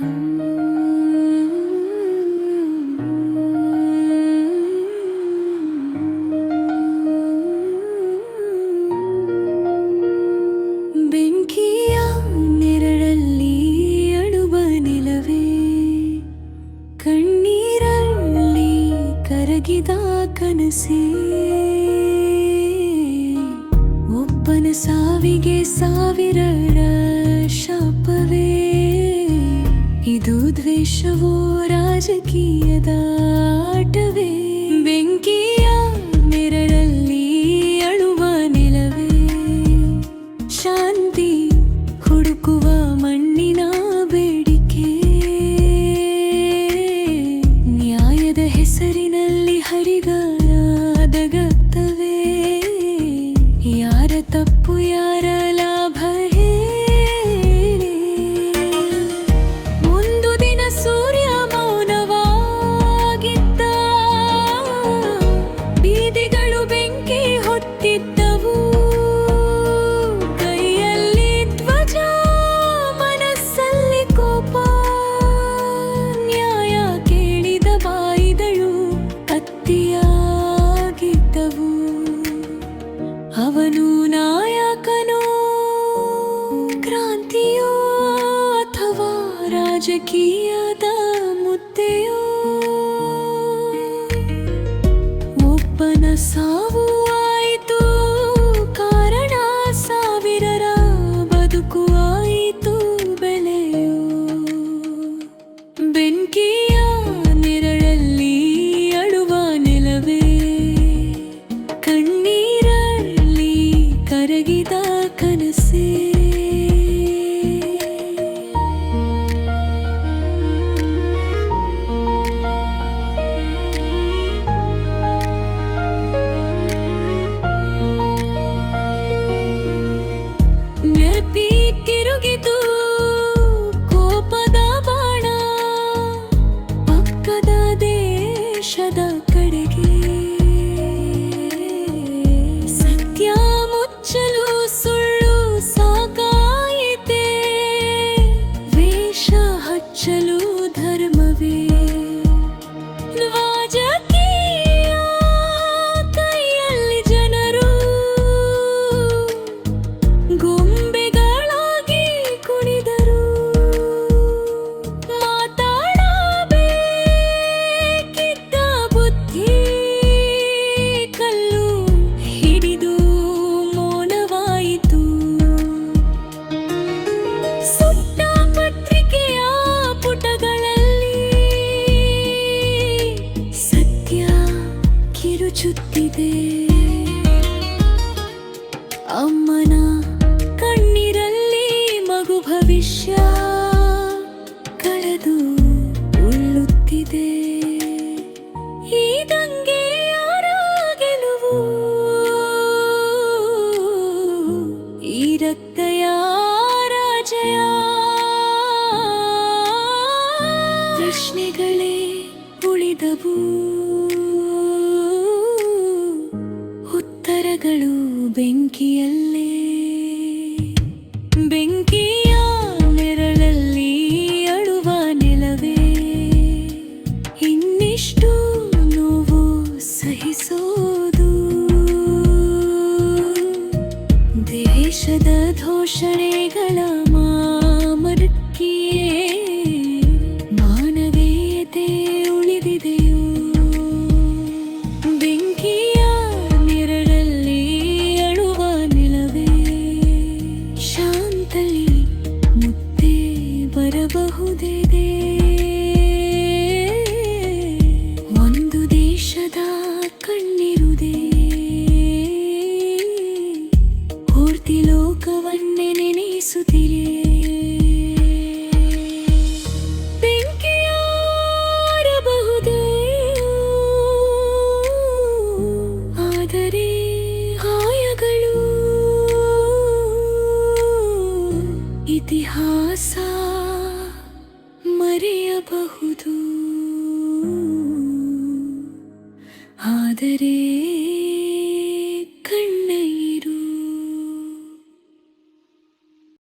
ಬೆಂಕಿಯ ನೆರಳಲ್ಲಿ ಅಳುವ ನಿಲವೇ ಕಣ್ಣೀರಲ್ಲಿ ಕರಗಿದ ಕನಸೇ. ಒಬ್ಬನ ಸಾವಿಗೆ ಸಾವಿರರ ಶಾಪವೇ. ಇದು ದ್ವೇಷವೋ ರಾಜಕೀಯದ ಆಟವೇ? ಬೆಂಕಿಯ ನೆರಳಲ್ಲಿ ಅಳುವ ನಿಲವೇ? ಶಾಂತಿ ಹುಡುಕುವ ಮಣ್ಣಿನ ಬೇಡಿಕೆ? ನ್ಯಾಯದ ಹೆಸರಿನಲ್ಲಿ ಹರಿಗಾದ ಗತ್ತವೇ ಯಾರ ತಪ್ಪು ಯಾರ यकनो क्रान्तियो अथवा राजकीयता मुदयो ओपनसा ಕಿರುಚುತ್ತಿದೆ ಅಮ್ಮನ ಕಣ್ಣೀರಲ್ಲಿ ಮಗು ಭವಿಷ್ಯ ಕಳೆದು ಉಳ್ಳುತ್ತಿದೆ. ಈ ದಂಗೆ ಯಾರ ಗೆಲುವು? ಈ ರಕ್ತ ಯಾರ ಪ್ರಶ್ನೆಗಳೇ ಉಳಿದವು. ಬೆಂಕಿಯಲ್ಲೇ ಬೆಂಕಿಯ ಆದರೆ